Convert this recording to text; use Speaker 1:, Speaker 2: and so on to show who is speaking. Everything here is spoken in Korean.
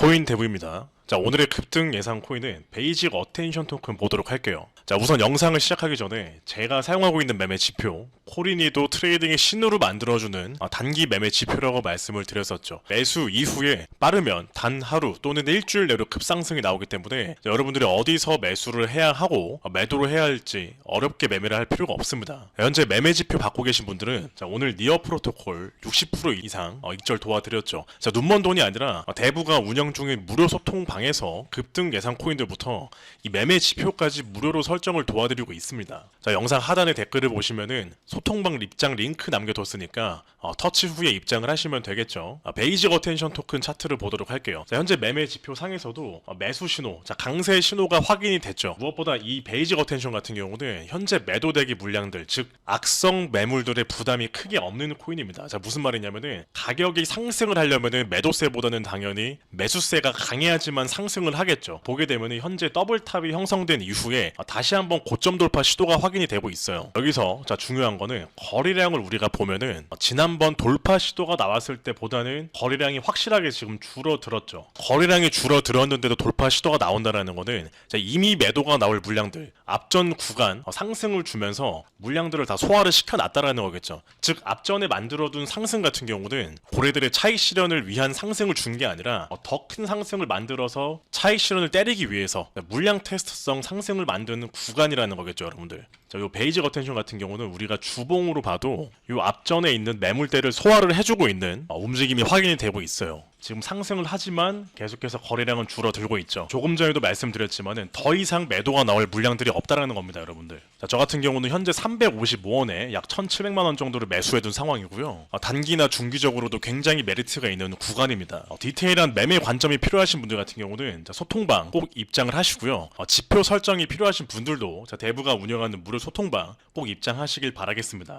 Speaker 1: 코인 대부입니다. 자, 오늘의 급등 예상 코인은 베이직 어텐션 토큰 보도록 할게요. 자, 우선 영상을 시작하기 전에 제가 사용하고 있는 매매 지표, 코린이도 트레이딩의 신호를 만들어주는 아, 단기 매매 지표라고 말씀을 드렸었죠. 매수 이후에 빠르면 단 하루 또는 일주일 내로 급상승이 나오기 때문에 자, 여러분들이 어디서 매수를 해야 하고 아, 매도를 해야 할지 어렵게 매매를 할 필요가 없습니다. 현재 매매 지표 받고 계신 분들은 자, 오늘 니어 프로토콜 60% 이상 어, 익절 도와드렸죠. 자, 눈먼 돈이 아니라 어, 대부가 운영 중인 무료 소통 방 에서 급등 예상 코인들부터 이 매매 지표까지 무료로 설정을 도와드리고 있습니다. 자, 영상 하단에 댓글을 보시면은 소통방 입장 링크 남겨뒀으니까 어, 터치 후에 입장을 하시면 되겠죠. 아, 베이직 어텐션 토큰 차트를 보도록 할게요. 자, 현재 매매 지표 상에서도 어, 매수 신호, 자, 강세 신호가 확인이 됐죠. 무엇보다 이 베이직 어텐션 같은 경우는 현재 매도대기 물량들, 즉 악성 매물들의 부담이 크게 없는 코인입니다. 자, 무슨 말이냐면은 가격이 상승을 하려면은 매도세보다는 당연히 매수세가 강해야지만 상승을 하겠죠. 보게 되면은 현재 더블탑이 형성된 이후에 어, 다시 한번 고점 돌파 시도가 확인이 되고 있어요. 여기서 자 중요한 거는 거래량을 우리가 보면은 어, 지난번 돌파 시도가 나왔을 때보다는 거래량이 확실하게 지금 줄어들었죠. 거래량이 줄어들었는데도 돌파 시도가 나온다라는 거는 자, 이미 매도가 나올 물량들 앞전 구간 어, 상승을 주면서 물량들을 다 소화를 시켜놨다라는 거겠죠. 즉 앞전에 만들어둔 상승 같은 경우는 고래들의 차익 실현을 위한 상승을 준 게 아니라 어, 더큰 상승을 만들어서 차익 실현을 때리기 위해서 물량 테스트성 상승을 만드는 구간이라는 거겠죠, 여러분들. 자, 요 베이직 어텐션 같은 경우는 우리가 주봉으로 봐도 요 앞전에 있는 매물대를 소화를 해주고 있는 어, 움직임이 확인이 되고 있어요. 지금 상승을 하지만 계속해서 거래량은 줄어들고 있죠. 조금 전에도 말씀드렸지만은 더 이상 매도가 나올 물량들이 없다라는 겁니다, 여러분들. 자, 저 같은 경우는 현재 355원에 약 1,700만 원 정도를 매수해둔 상황이고요. 어, 단기나 중기적으로도 굉장히 메리트가 있는 구간입니다. 어, 디테일한 매매 관점이 필요하신 분들 같은 경우는 자, 소통방 꼭 입장을 하시고요. 어, 지표 설정이 필요하신 분들도 자, 대부가 운영하는 무료 소통방 꼭 입장하시길 바라겠습니다.